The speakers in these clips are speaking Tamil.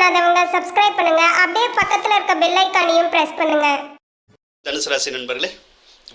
பண்ணாதவங்க சப்ஸ்கிரைப் பண்ணுங்க. அப்படியே பக்கத்துல இருக்க பெல் ஐக்கானையும் பிரஸ் பண்ணுங்க. தனுசு ராசி நண்பர்களே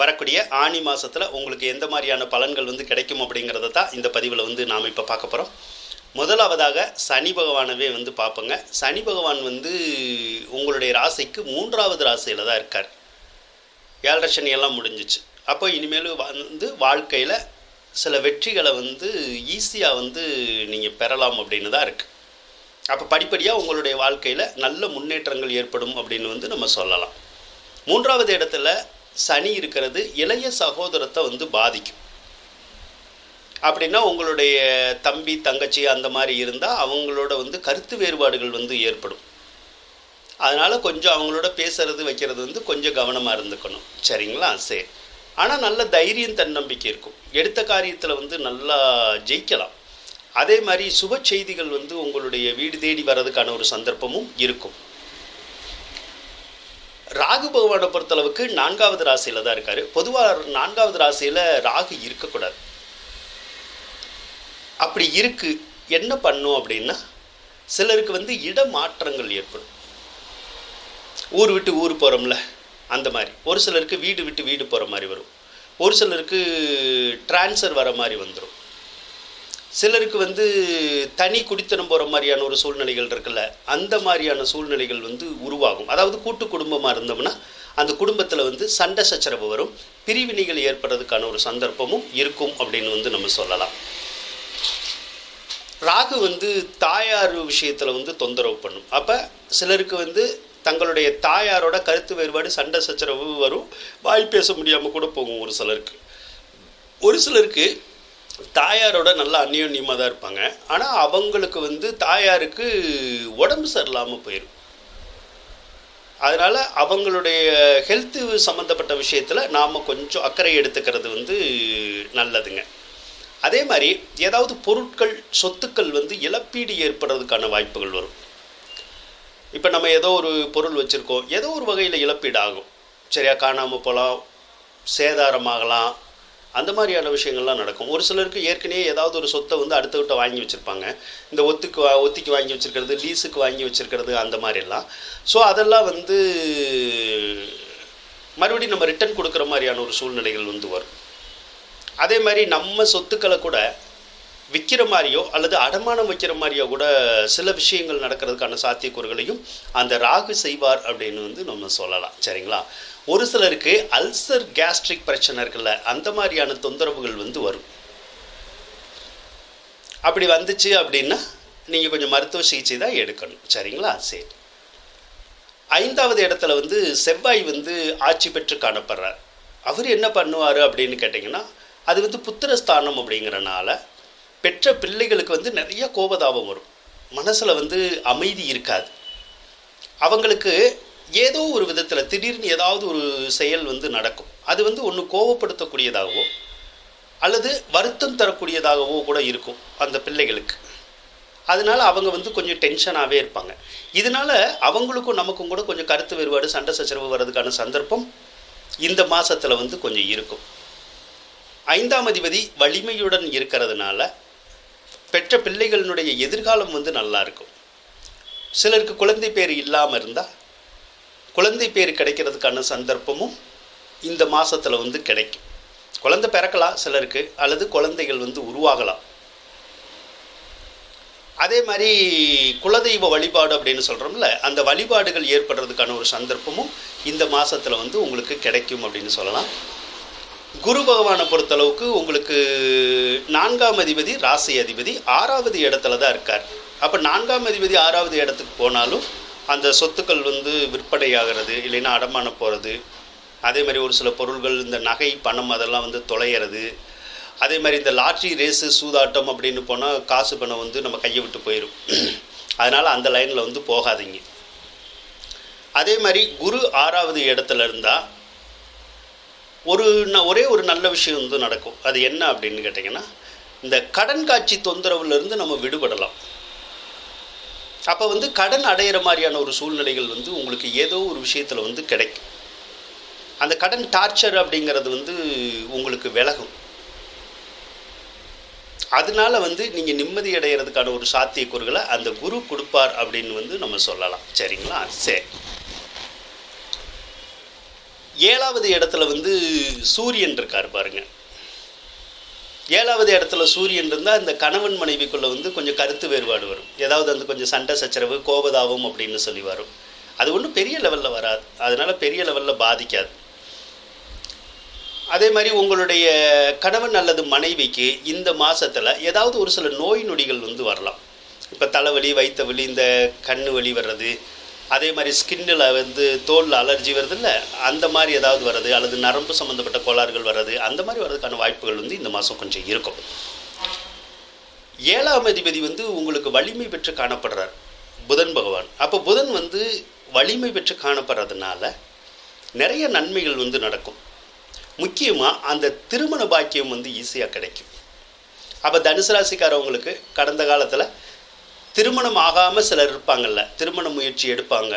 வரக்கூடிய ஆனி மாதத்தில் உங்களுக்கு எந்த மாதிரியான பலன்கள் வந்து கிடைக்கும் அப்படிங்கிறத தான் இந்த பதிவில் வந்து நாம் இப்போ பார்க்க போகிறோம் முதலாவதாக சனி பகவானவே வந்து பார்ப்போங்க. சனி பகவான் வந்து உங்களுடைய ராசிக்கு மூன்றாவது ராசியில் தான் இருக்கார். ஏழரை சனி எல்லாம் முடிஞ்சிச்சு. அப்போ இனிமேல் வந்து வாழ்க்கையில் சில வெற்றிகளை வந்து ஈஸியாக வந்து நீங்கள் பெறலாம் அப்படின்னு தான் இருக்குது அப்போ படிப்படியாக உங்களுடைய வாழ்க்கையில் நல்ல முன்னேற்றங்கள் ஏற்படும் அப்படின்னு வந்து நம்ம சொல்லலாம். மூன்றாவது இடத்துல சனி இருக்கிறது இளைய சகோதரத்தை வந்து பாதிக்கும். அப்படின்னா உங்களுடைய தம்பி தங்கச்சி அந்த மாதிரி இருந்தால் அவங்களோட வந்து கருத்து வேறுபாடுகள் வந்து ஏற்படும். அதனால் கொஞ்சம் அவங்களோட பேசுறது வைக்கிறது வந்து கொஞ்சம் கவனமாக இருந்துக்கணும். சரிங்களா? சரி. ஆனால் நல்ல தைரியம் தன்னம்பிக்கை இருக்கும். எடுத்த காரியத்தில் வந்து நல்லா ஜெயிக்கலாம். அதே மாதிரி சுப செய்திகள் வந்து உங்களுடைய வீடு தேடி வர்றதுக்கான ஒரு சந்தர்ப்பமும் இருக்கும். ராகு பகவானை பொறுத்தளவுக்கு நான்காவது ராசியில் தான் இருக்கார். பொதுவாக நான்காவது ராசியில் ராகு இருக்கக்கூடாது. அப்படி இருக்கு. என்ன பண்ணும் அப்படின்னா சிலருக்கு வந்து இடமாற்றங்கள் ஏற்படும். ஊர் விட்டு ஊர் போகிறோம்ல அந்த மாதிரி. ஒரு சிலருக்கு வீடு விட்டு வீடு போகிற மாதிரி வரும். ஒரு சிலருக்கு டிரான்ஸ்ஃபர் வர மாதிரி வந்துடும் சிலருக்கு வந்து தனி குடித்தனம் போகிற மாதிரியான ஒரு சூழ்நிலைகள் இருக்குல்ல அந்த மாதிரியான சூழ்நிலைகள் வந்து உருவாகும். அதாவது கூட்டு குடும்பமாக இருந்தோம்னா அந்த குடும்பத்தில் வந்து சண்டை சச்சரவு வரும். பிரிவினைகள் ஏற்படுறதுக்கான ஒரு சந்தர்ப்பமும் இருக்கும் அப்படின்னு வந்து நம்ம சொல்லலாம். ராகு வந்து தாயார் விஷயத்தில் வந்து தொந்தரவு பண்ணும். அப்போ சிலருக்கு வந்து தங்களுடைய தாயாரோட கருத்து வேறுபாடு சண்டை சச்சரவு வரும். வாய் பேச முடியாமல் கூட போகும் ஒரு சிலருக்கு. ஒரு சிலருக்கு தாயாரோட நல்லா அந்யோன்யமாக தான் இருப்பாங்க. ஆனால் அவங்களுக்கு வந்து தாயாருக்கு உடம்பு சரியில்லாமல் போயிடும் அதனால் அவங்களுடைய ஹெல்த்து சம்மந்தப்பட்ட விஷயத்தில் நாம் கொஞ்சம் அக்கறை எடுத்துக்கிறது வந்து நல்லதுங்க. அதே மாதிரி ஏதாவது பொருட்கள் சொத்துக்கள் வந்து இழப்பீடு ஏற்படுறதுக்கான வாய்ப்புகள் வரும். இப்போ நம்ம ஏதோ ஒரு பொருள் வச்சுருக்கோம். ஏதோ ஒரு வகையில் இழப்பீடு ஆகும் சரியாக காணாமல் போகலாம் சேதாரமாகலாம் அந்த மாதிரியான விஷயங்கள்லாம் நடக்கும். ஒரு சிலருக்கு ஏற்கனவே ஏதாவது ஒரு சொத்தை வந்து அடுத்தவிட்ட வாங்கி வச்சுருப்பாங்க. இந்த ஒத்துக்கு வா- ஒத்திக்கு வாங்கி வச்சுருக்கிறது லீஸுக்கு வாங்கி வச்சுருக்கிறது அந்த மாதிரிலாம். ஸோ அதெல்லாம் வந்து மறுபடியும் நம்ம ரிட்டர்ன் கொடுக்குற மாதிரியான ஒரு சூழ்நிலைகள் வந்து வரும். அதே மாதிரி நம்ம சொத்துக்களை கூட விற்கிற மாதிரியோ அல்லது அடமானம் வைக்கிற மாதிரியோ கூட சில விஷயங்கள் நடக்கிறதுக்கான சாத்தியக்கூறுகளையும் அந்த ராகு செய்வார் அப்படின்னு வந்து நம்ம சொல்லலாம். சரிங்களா? ஒரு சிலருக்கு அல்சர் கேஸ்ட்ரிக் பிரச்சனை இருக்குல்ல அந்த மாதிரியான தொந்தரவுகள் வந்து வரும். அப்படி வந்துச்சு அப்படின்னா நீங்கள் கொஞ்சம் மருத்துவ சிகிச்சை தான் எடுக்கணும். சரிங்களா? சரி. ஐந்தாவது இடத்துல வந்து செவ்வாய் வந்து ஆட்சி பெற்று காணப்படுறார். அவர் என்ன பண்ணுவார் அப்படின்னு கேட்டிங்கன்னா அது வந்து புத்திரஸ்தானம் அப்படிங்கிறனால பெற்ற பிள்ளைகளுக்கு வந்து நிறைய கோபதாபம் வரும். மனசில் வந்து அமைதி இருக்காது. அவங்களுக்கு ஏதோ ஒரு விதத்தில் திடீர்னு ஏதாவது ஒரு செயல் வந்து நடக்கும். அது வந்து ஒன்று கோபப்படுத்தக்கூடியதாகவோ அல்லது வருத்தம் தரக்கூடியதாகவோ கூட இருக்கும் அந்த பிள்ளைகளுக்கு. அதனால் அவங்க வந்து கொஞ்சம் டென்ஷனாகவே இருப்பாங்க. இதனால அவங்களுக்கும் நமக்கும் கூட கொஞ்சம் கருத்து வேறுபாடு சண்டை சச்சரவு வர்றதுக்கான சந்தர்ப்பம் இந்த மாதத்தில் வந்து கொஞ்சம் இருக்கும். ஐந்தாம் அதிபதி வலிமையுடன் இருக்கிறதுனால பெற்ற பிள்ளைகளினுடைய எதிர்காலம் வந்து நல்லா இருக்கும். சிலருக்கு குழந்தை பேர் இல்லாமல் இருந்தால் குழந்தை பேர் கிடைக்கிறதுக்கான சந்தர்ப்பமும் இந்த மாதத்தில் வந்து கிடைக்கும். குழந்தை பிறக்கலாம் சிலருக்கு அல்லது குழந்தைகள் வந்து உருவாகலாம். அதே மாதிரி குலதெய்வ வழிபாடு அப்படின்னு சொல்கிறோம்ல அந்த வழிபாடுகள் ஏற்படுறதுக்கான ஒரு சந்தர்ப்பமும் இந்த மாதத்தில் வந்து உங்களுக்கு கிடைக்கும் அப்படின்னு சொல்லலாம். குரு பகவானை பொறுத்தளவுக்கு உங்களுக்கு நான்காம் அதிபதி ராசி அதிபதி ஆறாவது இடத்துல தான் இருக்கார். அப்போ நான்காம் அதிபதி ஆறாவது இடத்துக்கு போனாலும் அந்த சொத்துக்கள் வந்து விற்பனை ஆகிறது இல்லைன்னா அடமானம் போகிறது அதே மாதிரி ஒரு சில பொருள்கள் இந்த நகை பணம் அதெல்லாம் வந்து தொலைகிறது. அதே மாதிரி இந்த லாட்ரி ரேஸு சூதாட்டம் அப்படின்னு போனால் காசு பணம் வந்து நம்ம கையை விட்டு போயிடும் அதனால் அந்த லைனில் வந்து போகாதீங்க. அதே மாதிரி குரு ஆறாவது இடத்துல இருந்தால் ஒரு ஒரே ஒரு நல்ல விஷயம் வந்து நடக்கும். அது என்ன அப்படின்னு கேட்டிங்கன்னா இந்த கடன் காட்சி தொந்தரவுலேருந்து நம்ம விடுபடலாம். அப்போ வந்து கடன் அடையிற மாதிரியான ஒரு சூழ்நிலைகள் வந்து உங்களுக்கு ஏதோ ஒரு விஷயத்தில் வந்து கிடைக்கும். அந்த கடன் டார்ச்சர் அப்படிங்கிறது வந்து உங்களுக்கு விலகும். அதனால வந்து நீங்கள் நிம்மதி அடைகிறதுக்கான ஒரு சாத்தியக்கூறுகளை அந்த குரு கொடுப்பார் அப்படின்னு வந்து நம்ம சொல்லலாம். சரிங்களா? சரி. ஏழாவது இடத்துல வந்து சூரியன் இருக்கார் பாருங்கள் ஏழாவது இடத்துல சூரியன் இருந்தால் இந்த கணவன் மனைவிக்குள்ளே வந்து கொஞ்சம் கருத்து வேறுபாடு வரும். ஏதாவது அந்த கொஞ்சம் சண்டை சச்சரவு கோபதாவும் அப்படின்னு சொல்லி வரும். அது ஒன்றும் பெரிய லெவலில் வராது. அதனால் பெரிய லெவலில் பாதிக்காது. அதே மாதிரி உங்களுடைய கணவன் அல்லது மனைவிக்கு இந்த மாதத்தில் ஏதாவது ஒரு சில நோய் நொடிகள் வந்து வரலாம். இப்போ தலைவலி வயிற்று வலி இந்த கண்ணு வலி வர்றது அதே மாதிரி ஸ்கின்னில் வந்து தோலில் அலர்ஜி வருது இல்லை அந்த மாதிரி ஏதாவது வர்றது அல்லது நரம்பு சம்மந்தப்பட்ட கோளாறுகள் வர்றது அந்த மாதிரி வர்றதுக்கான வாய்ப்புகள் வந்து இந்த மாதம் கொஞ்சம் இருக்கும். ஏழாம் அதிபதி வந்து உங்களுக்கு வலிமை பெற்று காணப்படுறார் புதன் பகவான். அப்போ புதன் வந்து வலிமை பெற்று காணப்படுறதுனால நிறைய நன்மைகள் வந்து நடக்கும். முக்கியமாக அந்த திருமண பாக்கியம் வந்து ஈஸியாக கிடைக்கும். அப்போ தனுசு ராசிக்காரவங்களுக்கு கடந்த காலத்தில் திருமணம் ஆகாமல் சிலர் இருப்பாங்கல்ல திருமண முயற்சி எடுப்பாங்க.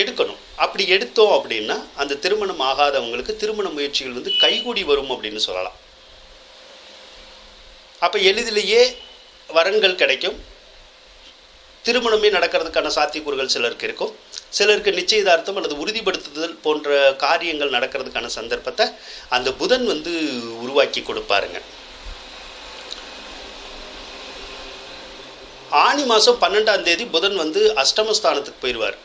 எடுக்கணும். அப்படி எடுத்தோம் அப்படின்னா அந்த திருமணம் ஆகாதவங்களுக்கு திருமண முயற்சிகள் வந்து கைகூடி வரும் அப்படின்னு சொல்லலாம். அப்போ எளிதிலேயே வரன்கள் கிடைக்கும். திருமணமே நடக்கிறதுக்கான சாத்தியக்கூறுகள் சிலருக்கு இருக்கும். சிலருக்கு நிச்சயதார்த்தம் அல்லது உறுதிப்படுத்துதல் போன்ற காரியங்கள் நடக்கிறதுக்கான சந்தர்ப்பத்தை அந்த புதன் வந்து உருவாக்கி கொடுப்பாருங்க. ஆனி மாதம் பன்னெண்டாம் தேதி புதன் வந்து அஷ்டமஸ்தானத்துக்கு போயிடுவார்.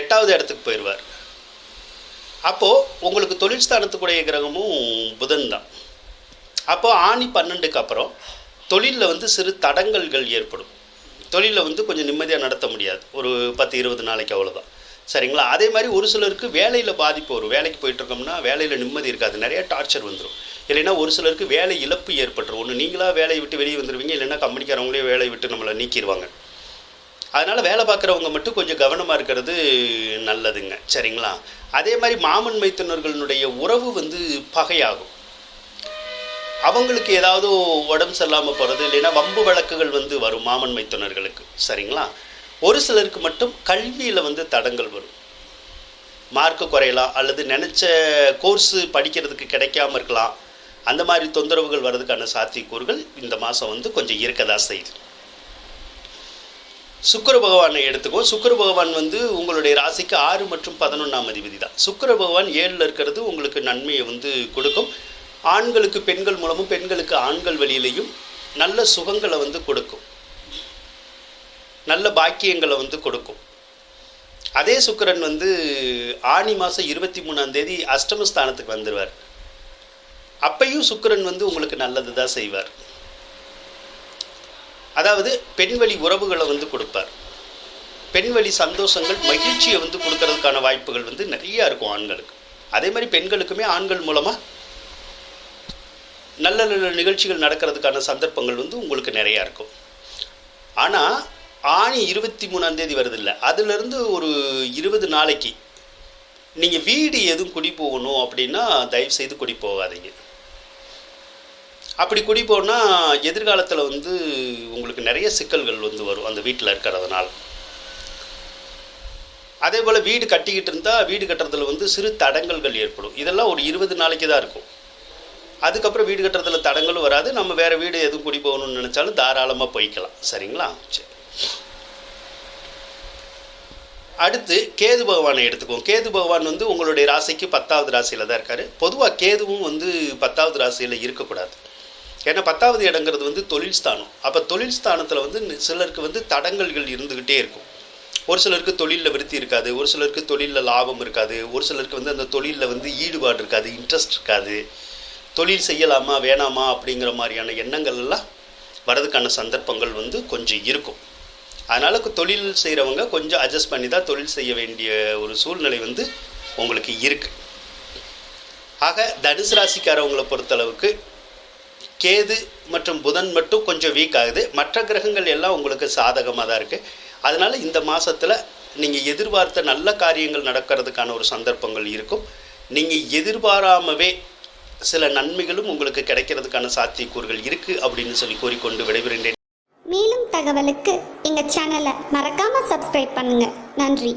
எட்டாவது இடத்துக்கு போயிடுவார். அப்போது உங்களுக்கு தொழில் ஸ்தானத்துக்குடைய கிரகமும் புதன் தான். அப்போது ஆணி பன்னெண்டுக்கு அப்புறம் தொழிலில் வந்து சிறு தடங்கல்கள் ஏற்படும். தொழிலில் வந்து கொஞ்சம் நிம்மதியாக நடத்த முடியாது. ஒரு பத்து இருபது நாளைக்கு அவ்வளோதான் சரிங்களா? அதே மாதிரி ஒரு சிலருக்கு வேலையில் பாதிப்பு வரும். வேலைக்கு போயிட்டுருக்கோம்னா வேலையில் நிம்மதி இருக்காது. நிறையா டார்ச்சர் வந்துடும் இல்லைன்னா ஒரு சிலருக்கு வேலை இழப்பு ஏற்பட்டுரும். ஒன்று நீங்களாக வேலையை விட்டு வெளியே வந்துடுவீங்க இல்லைன்னா கம்பெனிக்காரவங்களே வேலையை விட்டு நம்மளை நீக்கிடுவாங்க அதனால் வேலை பார்க்குறவங்க மட்டும் கொஞ்சம் கவனமாக இருக்கிறது நல்லதுங்க. சரிங்களா? அதே மாதிரி மாமன் மைத்துனர்களுடைய உறவு வந்து பகையாகும். அவங்களுக்கு ஏதாவது உடம்பு சரியில்லாமல் போகிறது இல்லைன்னா வம்பு வழக்குகள் வந்து வரும் மாமன் மைத்துனர்களுக்கு. சரிங்களா? ஒரு சிலருக்கு மட்டும் கல்வியில் வந்து தடங்கள் வரும். மார்க்கு குறையலாம் அல்லது நினச்ச கோர்ஸு படிக்கிறதுக்கு கிடைக்காம இருக்கலாம். அந்த மாதிரி தொந்தரவுகள் வர்றதுக்கான சாத்தியக்கூறுகள் இந்த மாதம் வந்து கொஞ்சம் இருக்கதா செய்யுது. சுக்கர பகவானை எடுத்துக்கோ சுக்கர பகவான் வந்து உங்களுடைய ராசிக்கு ஆறு மற்றும் பதினொன்றாம் அதிபதி தான். சுக்கர பகவான் ஏழில் இருக்கிறது உங்களுக்கு நன்மையை வந்து கொடுக்கும். ஆண்களுக்கு பெண்கள் மூலமும் பெண்களுக்கு ஆண்கள் வழியிலையும் நல்ல சுகங்களை வந்து கொடுக்கும். நல்ல பாக்கியங்களை வந்து கொடுக்கும். அதே சுக்கிரன் வந்து ஆனி மாதம் இருபத்தி மூணாம் தேதி அஷ்டமஸ்தானத்துக்கு வந்துடுவார் அப்பையும் சுக்கரன் வந்து உங்களுக்கு நல்லது தான் செய்வார். அதாவது பெண்வழி உறவுகளை வந்து கொடுப்பார். பெண்வழி சந்தோஷங்கள் மகிழ்ச்சியை வந்து கொடுக்கறதுக்கான வாய்ப்புகள் வந்து நிறைய இருக்கும் ஆண்களுக்கு. அதே மாதிரி பெண்களுக்குமே ஆண்கள் மூலமாக நல்ல நல்ல நிகழ்ச்சிகள் நடக்கிறதுக்கான சந்தர்ப்பங்கள் வந்து உங்களுக்கு நிறையா இருக்கும். ஆனால் ஆணி இருபத்தி மூணாம் தேதி அதுலேருந்து ஒரு இருபது நாளைக்கு நீங்கள் வீடு எதுவும் குடி போகணும் அப்படின்னா தயவுசெய்து குடி போகாதீங்க. அப்படி குடி போனால் எதிர்காலத்தில் வந்து உங்களுக்கு நிறைய சிக்கல்கள் வந்து வரும் அந்த வீட்டில் இருக்கிறதுனால. அதே போல் வீடு கட்டிக்கிட்டு இருந்தால் வீடு கட்டுறதுல வந்து சிறு தடங்கல்கள் ஏற்படும். இதெல்லாம் ஒரு இருபது நாளைக்கு தான் இருக்கும். அதுக்கப்புறம் வீடு கட்டுறதுல தடங்களும் வராது. நம்ம வேறு வீடு எதுவும் குடி போகணும்னு நினச்சாலும் தாராளமாக போய்க்கலாம். சரிங்களா? சரி. அடுத்து கேது பகவானை எடுத்துக்குவோம். கேது பகவான் வந்து உங்களுடைய ராசிக்கு பத்தாவது ராசியில் தான் இருக்கார். பொதுவாக கேதுவும் வந்து பத்தாவது ராசியில் இருக்கக்கூடாது. ஏன்னா பத்தாவது இடங்கிறது வந்து தொழில் ஸ்தானம் அப்போ தொழில் ஸ்தானத்தில் வந்து சிலருக்கு வந்து தடங்கல்கள் இருந்துக்கிட்டே இருக்கும். ஒரு சிலருக்கு தொழிலில் விருத்தி இருக்காது ஒரு சிலருக்கு தொழிலில் லாபம் இருக்காது ஒரு சிலருக்கு வந்து அந்த தொழிலில் வந்து ஈடுபாடு இருக்காது இன்ட்ரெஸ்ட் இருக்காது. தொழில் செய்யலாமா வேணாமா அப்படிங்கிற மாதிரியான எண்ணங்கள் எல்லாம் வரதுக்கான சந்தர்ப்பங்கள் வந்து கொஞ்சம் இருக்கும். அதனால் தொழில் செய்கிறவங்க கொஞ்சம் அட்ஜஸ்ட் பண்ணி தான் தொழில் செய்ய வேண்டிய ஒரு சூழ்நிலை வந்து உங்களுக்கு இருக்குது ஆக தனுசு ராசிக்காரவங்களை பொறுத்தளவுக்கு கேது மற்றும் புதன் மட்டும் கொஞ்சம் வீக் ஆகுது. மற்ற கிரகங்கள் எல்லாம் உங்களுக்கு சாதகமாக தான் இருக்குது அதனால் இந்த மாதத்தில் நீங்கள் எதிர்பார்த்த நல்ல காரியங்கள் நடக்கிறதுக்கான ஒரு சந்தர்ப்பங்கள் இருக்கும். நீங்கள் எதிர்பாராமவே சில நன்மைகளும் உங்களுக்கு கிடைக்கிறதுக்கான சாத்தியக்கூறுகள் இருக்குது அப்படின்னு சொல்லி கூறிக்கொண்டு விடைபெறுகிறேன். மேலும் தகவலுக்கு எங்கள் சேனலை மறக்காமல் சப்ஸ்கிரைப் பண்ணுங்கள் நன்றி.